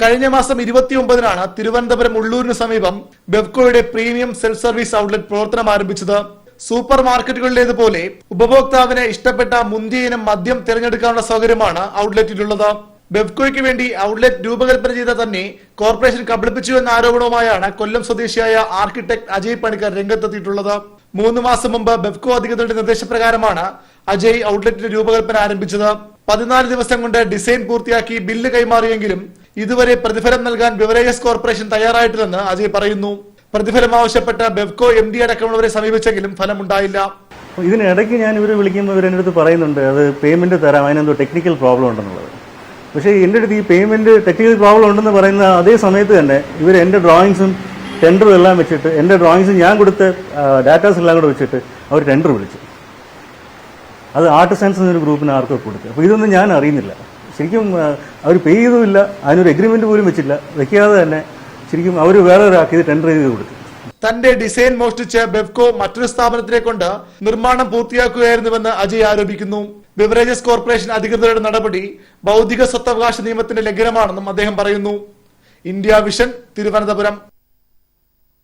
കഴിഞ്ഞ മാസം ഇരുപത്തിയൊമ്പതിനാണ് തിരുവനന്തപുരം ഉള്ളൂരിന് സമീപം ബെവ്കോയുടെ പ്രീമിയം സെൽഫ് സർവീസ് ഔട്ട്ലെറ്റ് പ്രവർത്തനം ആരംഭിച്ചത്. സൂപ്പർ മാർക്കറ്റുകളിലേതുപോലെ ഉപഭോക്താവിന് ഇഷ്ടപ്പെട്ട മുന്തിയ ഇനം മദ്യം തിരഞ്ഞെടുക്കാനുള്ള സൗകര്യമാണ് ഔട്ട്ലെറ്റിലുള്ളത്. ബെവ്കോയ്ക്ക് വേണ്ടി ഔട്ട്ലെറ്റ് രൂപകൽപ്പന ചെയ്ത തന്നെ കോർപ്പറേഷൻ കബളിപ്പിച്ചു എന്ന ആരോപണവുമായാണ് കൊല്ലം സ്വദേശിയായ ആർക്കിടെക്ട് അജയ് പണിക്കർ രംഗത്തെത്തിയിട്ടുള്ളത്. മൂന്ന് മാസം മുമ്പ് ബെവ്കോ അധികൃതരുടെ നിർദ്ദേശപ്രകാരമാണ് അജയ് ഔട്ട്ലെറ്റിന്റെ രൂപകൽപ്പന ആരംഭിച്ചത്. പതിനാല് ദിവസം കൊണ്ട് ഡിസൈൻ പൂർത്തിയാക്കി ബില്ല് കൈമാറിയെങ്കിലും ഇതുവരെ പ്രതിഫലം നൽകാൻ ബിവറേജസ് കോർപ്പറേഷൻ തയ്യാറായിട്ടില്ലെന്ന് അജയ് പറയുന്നു. പ്രതിഫലം ആവശ്യപ്പെട്ട ബെവ്കോ എം ഡി അടക്കമുള്ളവരെ സമീപിച്ചെങ്കിലും ഫലമുണ്ടായില്ല. ഇതിനിടയ്ക്ക് ഞാൻ ഇവർ വിളിക്കുമ്പോൾ ഇവർ എന്റെ അടുത്ത് പറയുന്നുണ്ട് അത് പേയ്മെന്റ് തരാം അതിനെന്തോ ടെക്നിക്കൽ പ്രോബ്ലം ഉണ്ടെന്നുള്ളത്. പക്ഷേ എന്റെ അടുത്ത് ഈ പേയ്മെന്റ് ടെക്നിക്കൽ പ്രോബ്ലം ഉണ്ടെന്ന് പറയുന്ന അതേ സമയത്ത് തന്നെ ഇവർ എന്റെ ഡ്രോയിങ്സും ടെൻഡറും എല്ലാം വെച്ചിട്ട് എന്റെ ഡ്രോയിങ്സും ഞാൻ കൊടുത്ത ഡാറ്റാസ് എല്ലാം കൂടെ വെച്ചിട്ട് അവർ ടെൻഡർ വിളിച്ചു. അത് ആർട്ട് സയൻസ് എന്നൊരു ഗ്രൂപ്പിന് ആർക്കോ കൊടുത്തു. അപ്പോൾ ഇതൊന്നും ഞാൻ അറിയുന്നില്ല. ശരിക്കും അവർ പേ ചെയ്തുമില്ല അതിനൊരു എഗ്രിമെന്റ് പോലും വെച്ചില്ല. വെക്കാതെ തന്നെ ശരിക്കും അവർ വേറെ ഒരാൾക്ക് ടെൻഡർ ചെയ്ത് കൊടുത്തു. തന്റെ ഡിസൈൻ മോഷ്ടിച്ച് ബെവ്കോ മറ്റൊരു സ്ഥാപനത്തിനെ കൊണ്ട് നിർമ്മാണം പൂർത്തിയാക്കുകയായിരുന്നുവെന്ന് അജയ് ആരോപിക്കുന്നു. ബിവറേജസ് കോർപ്പറേഷൻ അധികൃതരുടെ നടപടി ബൗദ്ധിക സ്വത്തവകാശ നിയമത്തിന്റെ ലംഘനമാണെന്നും അദ്ദേഹം പറയുന്നു. India Vision Thiruvananthapuram.